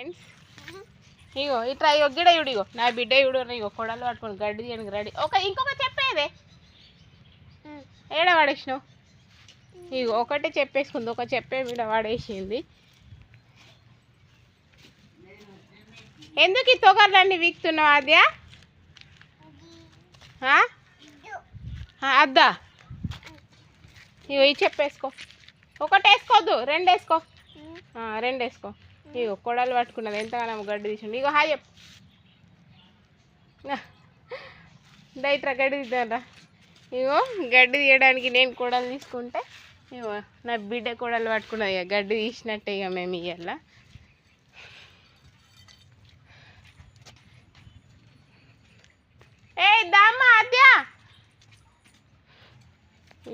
Friends ఇగో ఇట్లా ఇగో గిడ ఇడు ఇగో. నా బిడ్డ ఇడు ఇగో కొడలు పట్టుకొని గడ్డి చేయడానికి రెడీ ఒక ఇంకొక చెప్పేదే. ఏడ పడేసినావు ఇగో ఒకటే చెప్పేసుకుంది ఒక చెప్పే మీద పడేసింది ఎందుకు ఈ తొగర్లన్నీ వీక్తున్నావు అద్యా అద్దా. ఇగో ఇది చెప్పేసుకో. ఒకటి వేసుకోవద్దు రెండు వేసుకో రెండు వేసుకో ఇగో కొడలు పట్టుకున్నది. ఎంతగానో గడ్డి తీసిండు. ఇగో హాయ్ చెప్పు. దైట్రా గడ్డి తీద్దాంరా. ఇగో గడ్డి తీయడానికి నేను కొడలు తీసుకుంటే ఇగో నా బిడ్డ కొడలు పట్టుకున్నది ఇక గడ్డి తీసినట్టే ఇక మేము ఇవాళ ఏ దామ్మా అద్యా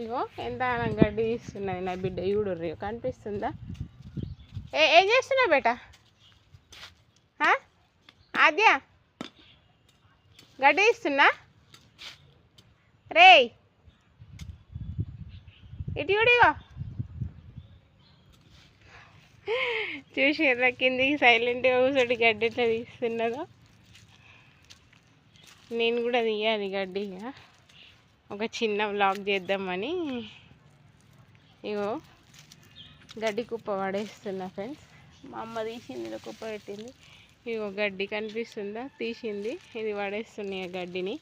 ఇగో ఎంత గడ్డి తీస్తున్నది నా బిడ్డ. ఈడు కనిపిస్తుందా? ఏ ఏం చేస్తున్నావు బేట? ఆ? ఆద్య? గడ్డి ఇస్తున్నా రేయ్! ఇటు చూడిగో చూసి కిందికి సైలెంట్గా కూర్చోటి గడ్డి ఎట్లా తీస్తున్నదో. నేను కూడా తీయాలి గడ్డి ఒక చిన్న వ్లాగ్ చేద్దామని. ఇగో. గడ్డి కుప్ప పడేస్తున్నా ఫ్రెండ్స్ మా అమ్మ తీసింది ఇలా కుప్ప పెట్టింది. ఇగో గడ్డి కనిపిస్తుందా? తీసింది. ఇది పడేస్తున్నాయి ఆ గడ్డిని.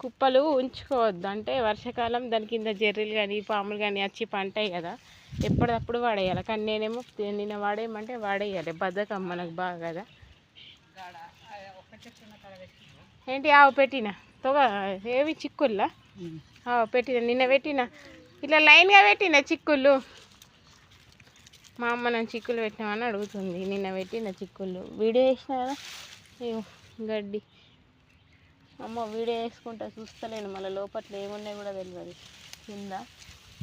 కుప్పలు ఉంచుకోవద్దు. అంటే వర్షాకాలం దాని కింద జర్రీలు కానీ పాములు కానీ వచ్చి పంటాయి కదా. ఎప్పటికప్పుడు వాడేయాలి. కానీ నేనేమో నిన్న వాడేయమంటే వాడేయాలి. బద్ధకం మనకు బాగా కదా. ఏంటి ఆవు పెట్టిన? తొగ ఏవి చిక్కుల్లా? ఆవు పెట్టిన? నిన్న పెట్టిన? ఇట్లా లైన్గా పెట్టిన చిక్కుళ్ళు? మా అమ్మ నన్ను చిక్కులు పెట్టినామని అడుగుతుంది. నిన్న పెట్టిన చిక్కుళ్ళు. వీడియో వేసిన కదా? ఇగో గడ్డి. అమ్మ వీడియో వేసుకుంటా చూస్తలేను. మళ్ళీ లోపల ఏమున్నాయి కూడా తెలియదు కింద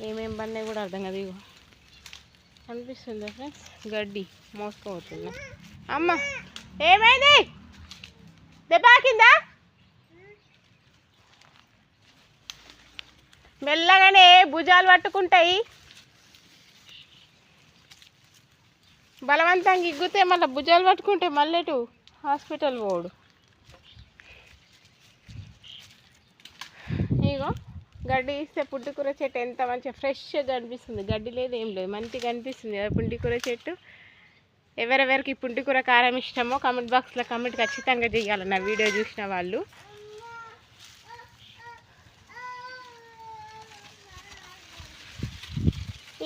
ఏమేం పన్నాయి కూడా అర్థం కదా. ఇగో. అనిపిస్తుంది ఫ్రెండ్స్? గడ్డి మోసుకోబోతున్నా అమ్మ ఏమైంది? దెబ్బాకిందా మెల్లగానే భుజాలు పట్టుకుంటాయి. బలవంతంగా ఇగ్గుతే మళ్ళీ భుజాలు పట్టుకుంటే మళ్ళీ హాస్పిటల్ పోడు. ఇగో గడ్డి ఇస్తే పుంటికూర చెట్టు ఎంత మంచిగా ఫ్రెష్గా కనిపిస్తుంది. గడ్డి లేదు ఏం లేదు. మంచిగా కనిపిస్తుంది కదా పుంటికూర చెట్టు. ఎవరెవరికి పుంటికూర కారం ఇష్టమో కామెంట్ బాక్స్లో కామెంట్ ఖచ్చితంగా చేయాలి నా వీడియో చూసిన వాళ్ళు.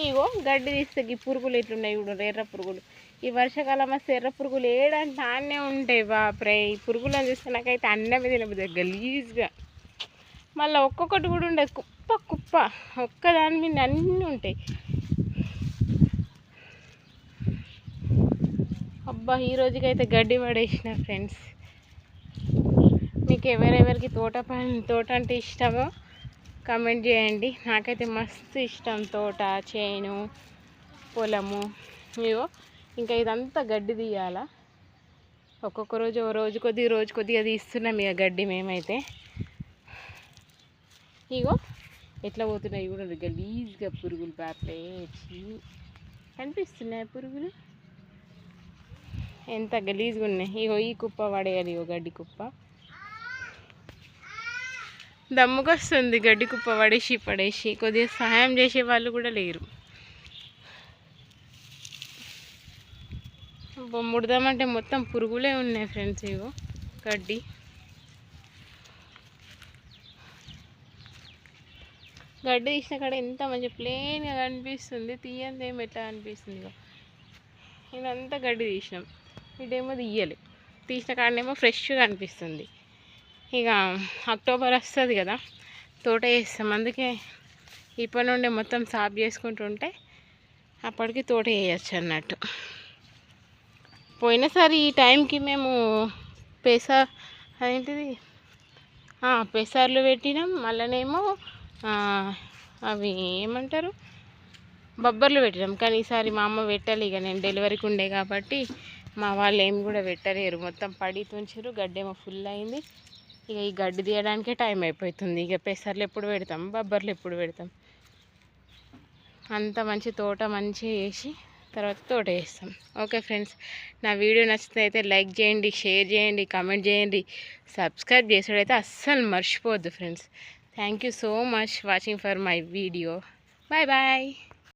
ఇగో గడ్డి తీస్తే ఈ పురుగులు ఎట్లున్నాయి చూడు ఎర్ర పురుగులు. ఈ వర్షాకాలం వస్తే ఎర్ర పురుగులు ఏడంటే ఆన్నే ఉంటాయి బాప్రే. ఈ పురుగులను చూస్తే నాకైతే అన్నమే తినబుద్ది గలీజ్గా. మళ్ళీ ఒక్కొక్కటి కూడా ఉండదు కుప్ప కుప్ప. ఒక్క దాని మీద అన్నీ ఉంటాయి. అబ్బా ఈ రోజుకైతే గడ్డి పడేసిన ఫ్రెండ్స్. మీకు ఎవరెవరికి తోట పని తోట అంటే ఇష్టమో కమెంట్ చేయండి. నాకైతే మస్తు ఇష్టం తోట చేను పొలము. ఇవో ఇంకా ఇదంతా గడ్డి తీయాలా? ఒక్కొక్క రోజు ఒక రోజు కొద్ది రోజు కొద్దిగా తీస్తున్నాం ఇక గడ్డి మేమైతే. ఇగో ఎట్లా పోతున్నాయి కూడా గలీజ్గా పురుగులు బాప్లే కనిపిస్తున్నాయి పురుగులు? ఎంత గలీజ్గా ఉన్నాయి. ఇగో ఈ కుప్ప పడేయాలి ఇగో గడ్డి కుప్ప. దమ్ముకొస్తుంది గడ్డి కుప్ప పడేసి పడేసి. కొద్దిగా సహాయం చేసే వాళ్ళు కూడా లేరు. ముడదామంటే మొత్తం పురుగులే ఉన్నాయి ఫ్రెండ్స్ ఇవో గడ్డి. గడ్డి తీసిన కాడ ఎంత మంచి ప్లెయిన్గా కనిపిస్తుంది. తీయంది ఏమి ఎట్లా అనిపిస్తుంది ఇగో. ఇదంతా గడ్డి తీసినాం. ఇదేమో తీయలే. తీసిన కాడనేమో ఫ్రెష్గా అనిపిస్తుంది ఇక అక్టోబర్ వస్తుంది కదా తోట వేస్తాం. అందుకే ఇప్పటి నుండి మొత్తం సాఫ్ చేసుకుంటుంటే అప్పటికి తోట వేయచ్చు అన్నట్టు. పోయినసారి ఈ టైంకి మేము పెసా అదేంటిది పెసార్లు పెట్టినాం. మళ్ళనేమో అవి ఏమంటారు? బొబ్బర్లు పెట్టినాం. కానీ ఈసారి మా అమ్మ పెట్టాలి. ఇక నేను డెలివరీకి ఉండే కాబట్టి మా వాళ్ళు ఏం కూడా పెట్టలేరు. మొత్తం పడి తుంచారు గడ్డేమో ఫుల్ అయింది. ఇక ఈ గడ్డి తీయడానికే టైం అయిపోతుంది. ఇక పెసర్లు ఎప్పుడు పెడతాం? బొబ్బర్లు ఎప్పుడు పెడతాం? అంత మంచి తోట మంచిగా వేసి తర్వాత తోట వేస్తాం. ఓకే ఫ్రెండ్స్ నా వీడియో నచ్చితే అయితే లైక్ చేయండి షేర్ చేయండి కామెంట్ చేయండి. సబ్స్క్రైబ్ చేసేటైతే అస్సలు మర్చిపోవద్దు friends. Thank you so much watching for my video. Bye bye.